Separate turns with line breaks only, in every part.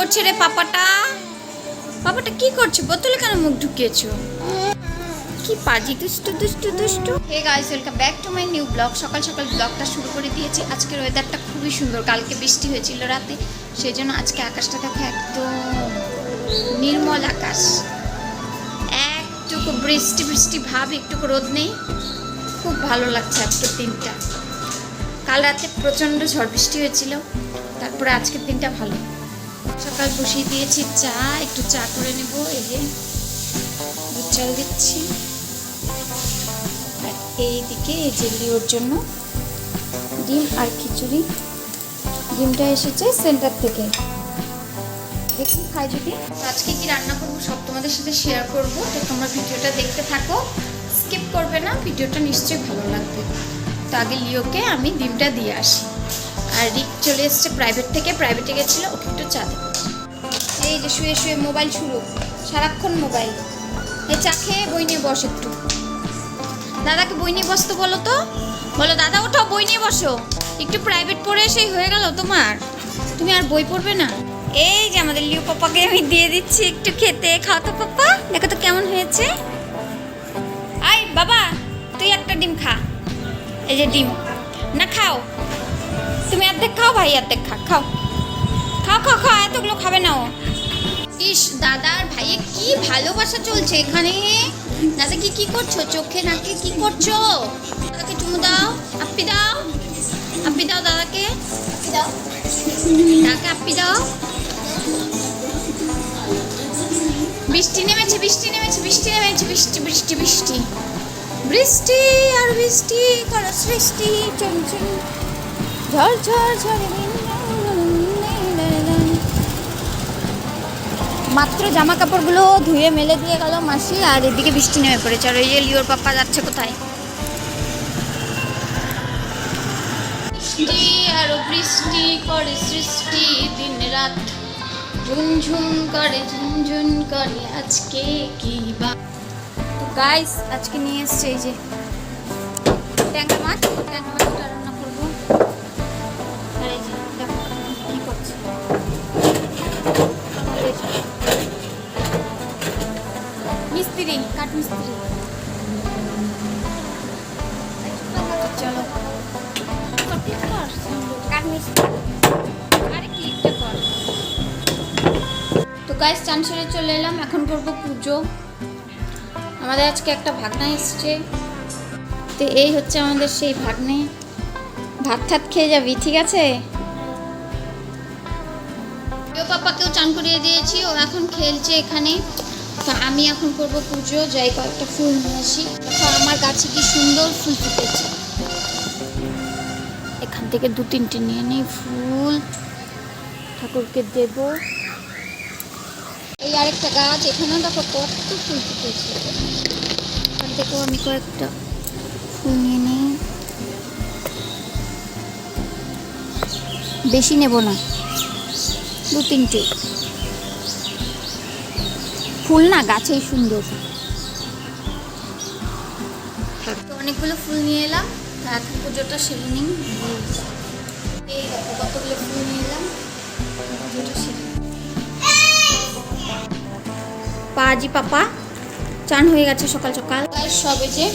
করছে রে পাপাটা? পাপাটা কি করছে? বোতলে কেন মুখ ঢুকিয়েছো? কি পাজি, দুষ্টু দুষ্টু দুষ্টু। Hey guys welcome back to my new blog সকাল সকাল ব্লগটা শুরু করে দিয়েছি। আজকের ওয়েদারটা খুবই সুন্দর। কালকে বৃষ্টি হয়েছিল রাতে। সেই জন্য আজকে আকাশটা দেখো একদম নির্মল আকাশ। একটুকু বৃষ্টি বৃষ্টি ভাব, একটুকু রোদ নেই। খুব ভালো লাগছে আজকের দিনটা। কাল রাতে প্রচণ্ড ঝড় বৃষ্টি হয়েছিল। তারপরে আজকের দিনটা ভালো। সকাল বসিয়ে দিয়েছি। চা, একটু চা করে নেব। এই যে দুধ চাল দিচ্ছি। আর এইদিকে এই যে লিওর জন্য ডিম আর খিচুড়ি। ডিমটা এসেছে সেন্টার থেকে। দেখি, খাই যদি। আজকে কি রান্না করব সব তোমাদের সাথে শেয়ার করব। তো তোমরা ভিডিওটা দেখতে থাকো। স্কিপ করবে না, ভিডিওটা নিশ্চয়ই ভালো লাগবে। তো আগে লিওকে আমি ডিমটা দিয়ে আসি। আর রিক চলে এসছে প্রাইভেট থেকে। প্রাইভেটে গেছিল, ওকে একটু চা দেবো। এই যে শুয়ে শুয়ে মোবাইল শুরু, সারাক্ষণ মোবাইল। এই চা খেয়ে বই নিয়ে বস একটু। দাদাকে বই নিয়ে বসতো বলো তো? বলো, দাদা, ওঠো, বই নিয়ে বসো। একটু প্রাইভেট পড়ে এসেই হয়ে গেল তোমার। তুমি আর বই পড়বে না। এই যে আমাদের লিও পাপাকে আমি দিয়ে দিচ্ছি একটু খেতে। খাও তো পাপা, দেখো তো কেমন হয়েছে। আই বাবা, তুই একটা ডিম খা। এই যে ডিম। না, খাও। তুমি অর্ধেক খাও, ভাই অর্ধেক খা, খাও। খাও খাও খাও, এতগুলো খাবে না ও। ইস, দাদা আর ভাইয়ে কি ভালোবাসা চলছে এখানে। দাদা কি কি করছ? চোখে নাকে কি করছ? দাদাকে চুমু দাও, আপ্পি দাও। আপ্পি দাও দাদাকে। দাও দাদাকে আপ্পি দাও। বৃষ্টি নেমেছে বৃষ্টি নেমেছে বৃষ্টি নেমেছে, বৃষ্টি বৃষ্টি বৃষ্টি। বৃষ্টি আর বৃষ্টি কর সৃষ্টি চমচম ঝড় ঝড় ঝড় মাত্র জামা কাপড়গুলো ধুয়ে মেলে দিয়ে গেল মাসি আর এদিকে বৃষ্টি নেমে পড়েছে। আর ওই যে লিওর পাপ্পা যাচ্ছে কোথায়? বৃষ্টি আর বৃষ্টি করে সৃষ্টি দিন রাত ঝুনঝুন করে ঝুনঝুন করে। আজকে কি বা গাইস আজকে নিয়ে এসছে এই যে ট্যাংরা মাছ। ট্যাংরা মাছটা মিস্ত্রি কাঠ মিস্ত্রি তো গাইস চান সেরে চলে এলাম, এখন করব পুজো। আমাদের আজকে একটা ভাগনা এসছে। তো এই হচ্ছে আমাদের সেই ভাগ্নে। ভাত ঠাত খেয়ে যাবি, ঠিক আছে? পাপাকেও চান করিয়ে দিয়েছি ও এখন খেলছে এখানে। তো আমি এখন করব পুজো, যাই কয়েকটা ফুল নিয়ে আসি। দেখো আমার গাছে কি সুন্দর ফুল ফুটেছে। এখান থেকে দু তিনটে নিয়ে নিই ফুল। ঠাকুরকে দেব। এই আরেকটা গাছ, এখানেও দেখো কত ফুল ফুটেছে। এখান থেকেও আমি কয়েকটা ফুল নিয়ে নিই। বেশি নেব না। দু তিনটে। ফুল না, গাছেই সুন্দর। তো অনেকগুলো ফুল নিয়ে এলাম। এখন পুজোটা সেরে নিই। কতগুলো ফুল নিয়ে এলাম। পাজি পাপা, চান হয়ে গেছে সকাল সকাল। সবে যে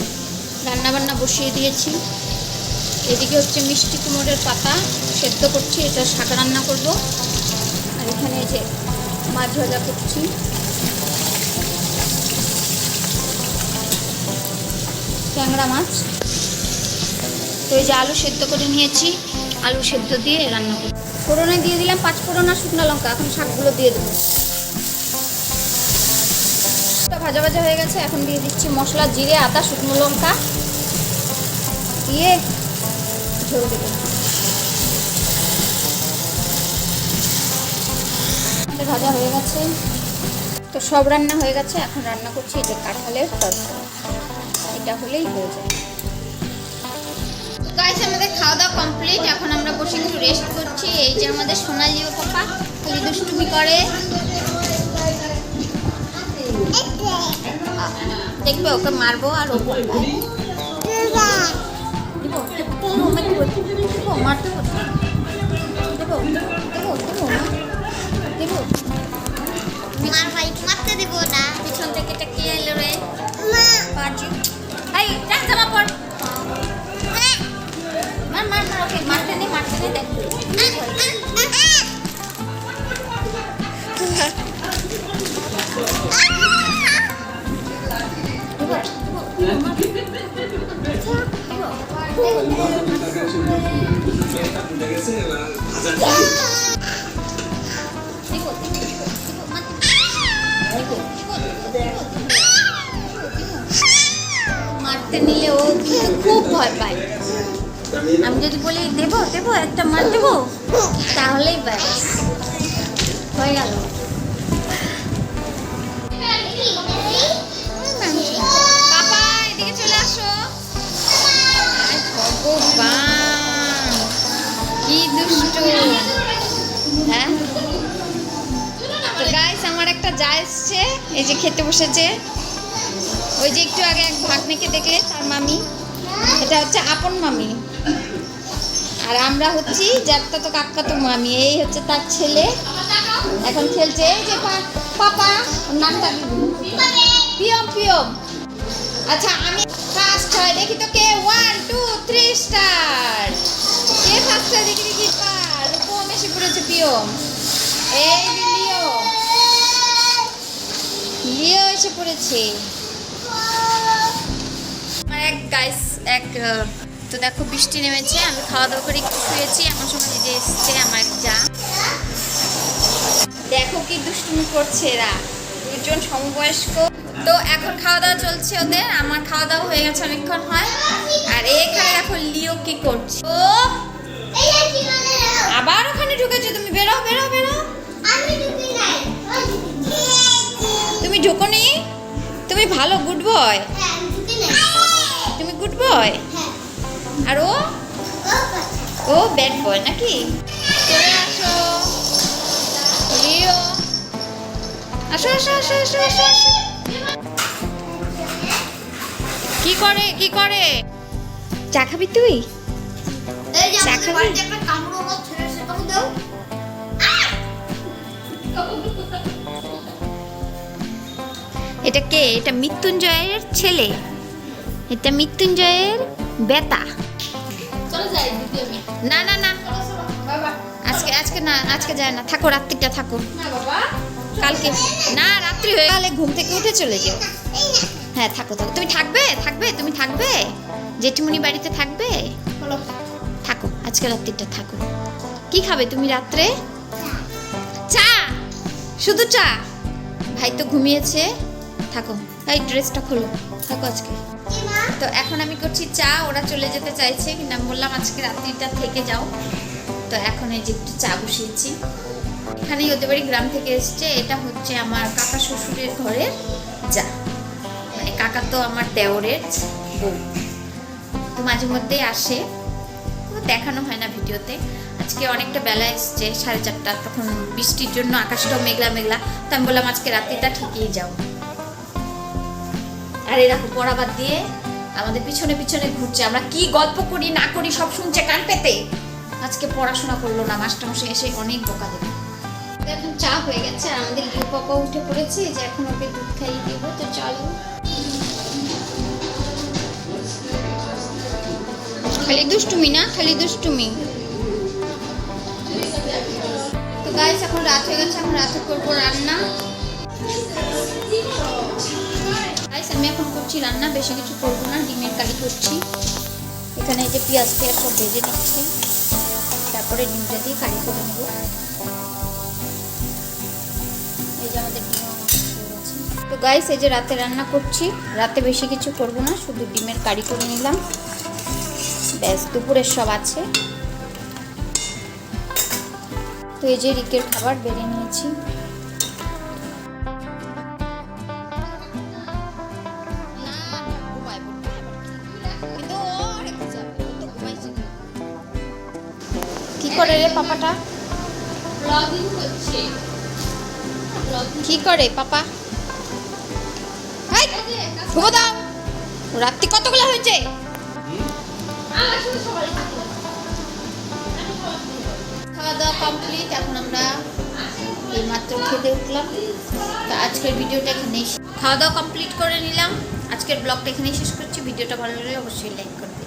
রান্না বান্না বসিয়ে দিয়েছি। এদিকে হচ্ছে মিষ্টি কুমড়ের পাতা সেদ্ধ করছি, এটা শাক রান্না করব। আর এখানে যে মাছ ভাজা করছি। ট্যাংরা মাছ। তো এই যে আলু সেদ্ধ করে নিয়েছি। আলু সেদ্ধ দিয়ে রান্না করব। ফোড়নে দিয়ে দিলাম পাঁচ ফোড়ন আর শুকনো লঙ্কা। এখন শাকগুলো দিয়ে দেবো। ভাজা ভাজা হয়ে গেছে। এখন দিয়ে দিচ্ছি মশলা, জিরে, আদা, শুকনো লঙ্কা। দিয়ে ঝোল দেবো ভাজা হয়ে গেছে। তো সব রান্না হয়ে গেছে। এখন রান্না করছি এই যে কাঁঠালের তরকারি। এটা হলেই হয়ে যায়। গাইস আমাদের খাওয়া দাওয়া কমপ্লিট এখন আমরা বসে একটু রেস্ট করছি। এই যে আমাদের সোনালি ও পাপা খুবই দুষ্টুমি করে। দেখবে ওকে মারবো আর ও মারতে দেবো না। পিছন থেকে এটা এলো রে? মা। আসলে দেখো মারতে নিলে ও কিন্তু খুব ভয় পায়। আমি যদি বলি, দেবো দেবো, একটা মার দেবো? তাহলেই ব্যাস। হয়ে গেল। কি দুষ্টু। হ্যাঁ? গাইস আমার একটা এসছে, এই যে খেতে বসেছে। ওই যে একটু আগে এক দেখলে, তার মামি। এটা হচ্ছে আপন মামি। আর আমরা হচ্ছি যাত্রা তো কাকা তো মামি, এই হচ্ছে তার ছেলে। এখন খেলছে, এই যে পাপা নামটা? পিয়ম পিয়ম। আচ্ছা আমি ফার্স্ট হয়, দেখি তো কে। ওয়ান টু থ্রি স্টার কে ফার্স্ট হয়, দেখি দেখি পার রূপম এসে পড়েছে, পিয়ম। এই লিও। লিও এসে পড়েছে। এক গাইস এক তো দেখো বৃষ্টি নেমেছে আমি খাওয়া দাওয়া করে একটু শুয়েছি এমন সময় নিজে এসছে আমার যা। দেখো কি দুষ্টুমি করছে এরা দুজন সমবয়স্ক। তো এখন খাওয়া দাওয়া চলছে ওদের আমার খাওয়া দাওয়া হয়ে গেছে অনেকক্ষণ হয়। আর এখানে দেখো লিও কি করছে? ও! আবার ওখানে ঢুকেছো তুমি বেরো বেরো বেরো। তুমি ঢুকোনি? তুমি ভালো গুড বয় তুমি গুড বয় আর ও? ও ব্যাড বয় নাকি? চলে আসো। আসো আসো আসো আসো আসো আসো। কি করে কি করে? চা খাবি তুই? চা খাবি? এটা কে? এটা মৃত্যুঞ্জয়ের ছেলে। এটা মৃত্যুঞ্জয়ের বেতা না না না। আজকে আজকে না, আজকে যায় না। থাকো, রাত্রিটা থাকো। কালকে। না, রাত্রি হয়ে গেলে ঘুম থেকে উঠে চলে যেও। হ্যাঁ থাকো থাকো। তুমি থাকবে? থাকবে? তুমি থাকবে? জেঠিমুনি বাড়িতে থাকবে? থাকো, আজকে রাত্রিটা থাকো। কি খাবে তুমি রাত্রে? চা। শুধু চা? ভাই তো ঘুমিয়েছে। থাকো। এই ড্রেসটা খোলো। থাকো আজকে। তো এখন আমি করছি চা, ওরা চলে যেতে চাইছে। কিন্তু আমি বললাম আজকে রাত্রিটা থেকে যাও। তো এখন এই যে একটু চা বসিয়েছি। এখানেই ওদের বাড়ি গ্রাম থেকে এসছে। এটা হচ্ছে আমার কাকা শ্বশুরের ঘরের যা মানে কাকা তো আমার দেওরের বউ। তো মাঝে মধ্যেই আসে। দেখানো হয় না ভিডিওতে। আজকে অনেকটা বেলা এসছে, সাড়ে চারটা। তখন বৃষ্টির জন্য আকাশটাও মেঘলা মেঘলা। তো আমি বললাম, আজকে রাত্রিটা ঠিকই যাও। আর এরকম দেখো পড়াবাদ দিয়ে আমাদের পিছনে পিছনে ঘুরছে। আমরা কি গল্প করি, না করি, সব শুনছে কান পেতে? আজকে পড়াশোনা করল না, মাস্টারমশাই এসে অনেক বোকা দেবে। এখন চা হয়ে গেছে, আর আমাদের লিউ পাপা উঠে পড়েছে, যে এখন ওকে দুধ খাইয়ে দিব, তো চলো। খালি দুষ্টুমি না, খালি দুষ্টুমি। তো গাইস এখন রাত হয়ে গেছে, এখন রাতে করব রান্না। আমি এখন করছি রান্না, বেশি কিছু করব না, ডিমের কারি করছি। এখানে যে পেঁয়াজ পেঁয়াজ সব ভেজে নিচ্ছি। তারপরে ডিমটা দিয়ে কারি করে নেব। এই যে আমাদের ডিম তো গাইস এই যে রাতে রান্না করছি, রাতে বেশি কিছু করব না, শুধু ডিমের কারি করে নিলাম। ব্যাস দুপুরের সব আছে। তো এই যে রিকের খাবার বেড়ে নিয়েছি। করে রে পাপাটা?
ব্লগিং হচ্ছে।
কি করে পাপা? হাই ঘুমো দাও। রাত্রি কতগুলো হয়েছে? খাওয়া দাওয়া কমপ্লিট এখন আমরা এই মাত্র খেতে উঠলাম। তো আজকের ভিডিওটা এখানেই শেষ। খাওয়া দাওয়া কমপ্লিট করে নিলাম। আজকের ব্লগটা এখানেই শেষ করছি। ভিডিওটা ভালো লাগলে অবশ্যই লাইক করবে।